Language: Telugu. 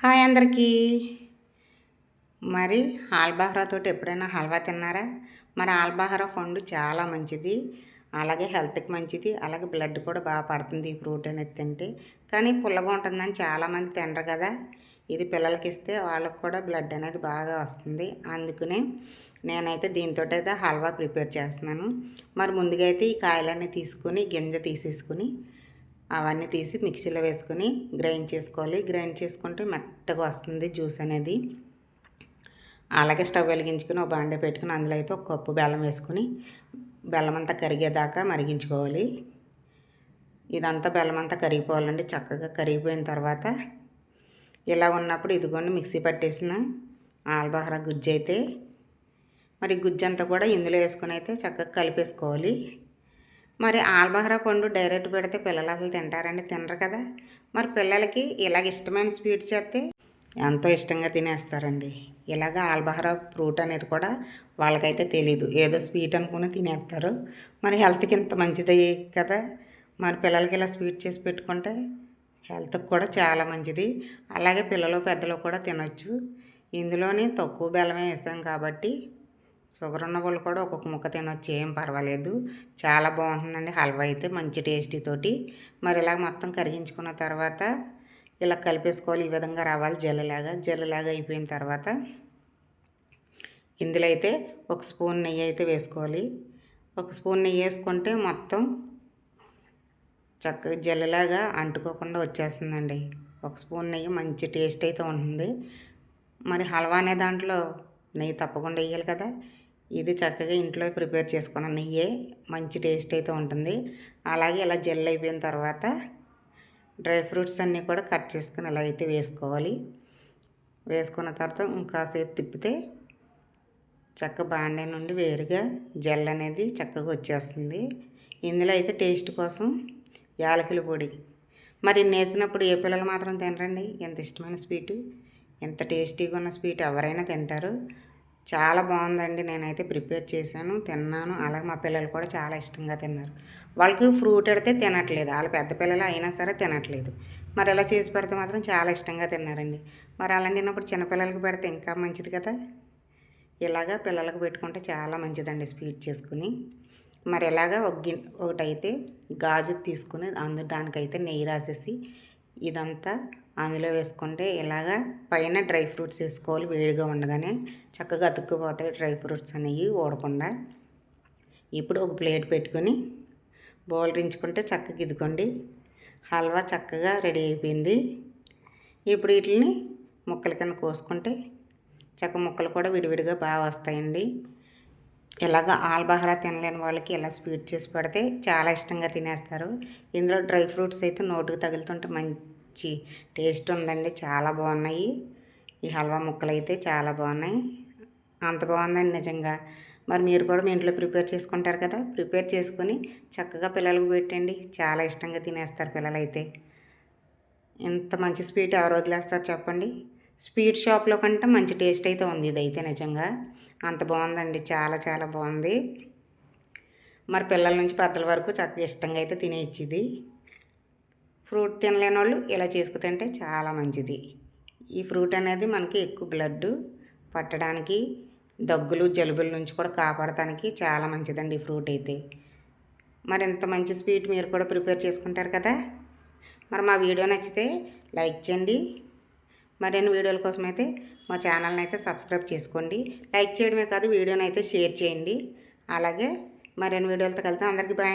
హాయ్ అందరికీ. మరి తోటి ఎప్పుడైనా హల్వా తిన్నారా? మరి ఆల్బహరా పండు చాలా మంచిది. అలాగే హెల్త్కి మంచిది. అలాగే బ్లడ్ కూడా బాగా పడుతుంది ఈ ఫ్రూట్ అనేది తింటే. కానీ పుల్లగా ఉంటుందని చాలామంది తినరు కదా. ఇది పిల్లలకి ఇస్తే వాళ్ళకి కూడా బ్లడ్ అనేది బాగా వస్తుంది. అందుకనే నేనైతే దీంతో అయితే హల్వా ప్రిపేర్ చేస్తున్నాను. మరి ముందుగా అయితే ఈ కాయలన్నీ తీసుకుని గింజ తీసేసుకుని అవన్నీ తీసి మిక్సీలో వేసుకొని గ్రైండ్ చేసుకోవాలి. గ్రైండ్ చేసుకుంటే మెత్తగా వస్తుంది జ్యూస్ అనేది. అలాగే స్టవ్ వెలిగించుకుని ఒక బాండే పెట్టుకుని అందులో అయితే ఒక కప్పు బెల్లం వేసుకుని బెల్లం అంతా కరిగేదాకా మరిగించుకోవాలి. ఇదంతా బెల్లం అంతా కరిగిపోవాలండి. చక్కగా కరిగిపోయిన తర్వాత ఇలా ఉన్నప్పుడు ఇదిగోండి మిక్సీ పట్టేసిన ఆల్బహరా గుజ్జు అయితే. మరి గుజ్జు అంతా కూడా ఇందులో వేసుకొని అయితే చక్కగా కలిపేసుకోవాలి. మరి ఆల్బహరా పండు డైరెక్ట్ పెడితే పిల్లలు అసలు తింటారండి తినరు కదా. మరి పిల్లలకి ఇలాగ ఇష్టమైన స్వీట్స్ చేస్తే ఎంతో ఇష్టంగా తినేస్తారండి. ఇలాగ ఆల్బహరా ఫ్రూట్ అనేది కూడా వాళ్ళకైతే తెలీదు. ఏదో స్వీట్ అనుకుని తినేస్తారు. మరి హెల్త్కి ఇంత మంచిది కదా. మరి పిల్లలకి ఇలా స్వీట్ చేసి పెట్టుకుంటే హెల్త్కి కూడా చాలా మంచిది. అలాగే పిల్లలు పెద్దలు కూడా తినొచ్చు. ఇందులోనే తక్కువ బెల్లమే వేసాం కాబట్టి షుగర్ ఉన్న వాళ్ళు కూడా ఒక్కొక్క ముక్క తినొచ్చు ఏం పర్వాలేదు. చాలా బాగుంటుందండి హల్వా అయితే మంచి టేస్టీ తోటి. మరి ఇలా మొత్తం కరిగించుకున్న తర్వాత ఇలా కలిపేసుకోవాలి ఈ విధంగా రావాలి జల్లలాగా. జల్లలాగా అయిపోయిన తర్వాత ఇందులో అయితే ఒక స్పూన్ నెయ్యి అయితే వేసుకోవాలి. ఒక స్పూన్ నెయ్యి వేసుకుంటే మొత్తం చక్కగా జల్లలాగా అంటుకోకుండా వచ్చేస్తుందండి. ఒక స్పూన్ నెయ్యి మంచి టేస్ట్ అయితే ఉంటుంది. మరి హల్వా అనే దాంట్లో నెయ్యి తప్పకుండా వేయాలి కదా. ఇది చక్కగా ఇంట్లో ప్రిపేర్ చేసుకున్న నెయ్యి. మంచి టేస్ట్ అయితే ఉంటుంది. అలాగే ఇలా జెల్ అయిపోయిన తర్వాత డ్రై ఫ్రూట్స్ అన్నీ కూడా కట్ చేసుకుని ఇలా అయితే వేసుకోవాలి. వేసుకున్న తర్వాత ఇంకాసేపు తిప్పితే చక్క బాండే నుండి వేరుగా జెల్ అనేది చక్కగా వచ్చేస్తుంది. ఇందులో అయితే టేస్ట్ కోసం యాలకుల పొడి. మరి నేసినప్పుడు ఏ పిల్లలు మాత్రం తినరండి? ఎంత ఇష్టమైన స్వీటు? ఎంత టేస్టీగా ఉన్న స్వీట్ ఎవరైనా తింటారు. చాలా బాగుందండి. నేనైతే ప్రిపేర్ చేశాను తిన్నాను. అలాగే మా పిల్లలు కూడా చాలా ఇష్టంగా తిన్నారు. వాళ్ళకి ఫ్రూట్ పెడితే తినట్లేదు. వాళ్ళ పెద్ద పిల్లలు అయినా సరే తినట్లేదు. మరి ఇలా చేసి పెడితే మాత్రం చాలా ఇష్టంగా తిన్నారండి. మరి అలా తిన్నప్పుడు చిన్నపిల్లలకి పెడితే ఇంకా మంచిది కదా? ఇలాగా పిల్లలకు పెట్టుకుంటే చాలా మంచిదండి స్వీట్ చేసుకుని. మరి ఇలాగా ఒక గిన్ ఒకటైతే గాజు తీసుకుని అందు దానికైతే నెయ్యి రాసేసి ఇదంతా అందులో వేసుకుంటే ఇలాగా పైన డ్రై ఫ్రూట్స్ వేసుకోవాలి వేడిగా ఉండగానే చక్కగా అతుక్కుపోతాయి డ్రై ఫ్రూట్స్ అనేవి ఓడకుండా ఇప్పుడు ఒక ప్లేట్ పెట్టుకొని బోల్రించుకుంటే చక్కగా ఇదిగోండి హల్వా చక్కగా రెడీ అయిపోయింది. ఇప్పుడు వీటిని ముక్కల కింద కోసుకుంటే చక్క ముక్కలు కూడా విడివిడిగా బాగా వస్తాయండి. ఇలాగ ఆల్బహరా తినలేని వాళ్ళకి ఇలా స్వీట్ చేసి పెడితే చాలా ఇష్టంగా తినేస్తారు. ఇందులో డ్రై ఫ్రూట్స్ అయితే నోటుకు తగులుతుంటే మంచి టేస్ట్ ఉందండి. చాలా బాగున్నాయి. ఈ హల్వా ముక్కలు అయితే చాలా బాగున్నాయి. అంత బాగుందండి నిజంగా. మరి మీరు కూడా మీ ఇంట్లో ప్రిపేర్ చేసుకుంటారు కదా ప్రిపేర్ చేసుకొని చక్కగా పిల్లలకు పెట్టండి. చాలా ఇష్టంగా తినేస్తారు పిల్లలైతే. ఇంత మంచి స్వీట్ ఎవరు వదిలేస్తారు చెప్పండి. స్వీట్ షాప్లో కంటే మంచి టేస్ట్ అయితే ఉంది ఇదైతే నిజంగా. అంత బాగుందండి. చాలా చాలా బాగుంది. మరి పిల్లల నుంచి పెద్దల వరకు చక్కగా ఇష్టంగా అయితే తినేచ్చింది ఫ్రూట్ తినలేని వాళ్ళు ఇలా చేసుకుంటే చాలా మంచిది. ఈ ఫ్రూట్ అనేది మనకి ఎక్కువ బ్లడ్ పట్టడానికి దగ్గులు జలుబుల నుంచి కూడా కాపాడటానికి చాలా మంచిదండి ఈ ఫ్రూట్ అయితే. మరి ఇంత మంచి స్వీట్ మీరు కూడా ప్రిపేర్ చేసుకుంటారు కదా? మరి మా వీడియో నచ్చితే లైక్ చేయండి. మరిన్ని వీడియోల కోసం అయితే మా ఛానల్ని అయితే సబ్స్క్రైబ్ చేసుకోండి. లైక్ చేయడమే కాదు వీడియోని అయితే షేర్ చేయండి. అలాగే మరిన్ని వీడియోలతో కలితే అందరికీ బాయ్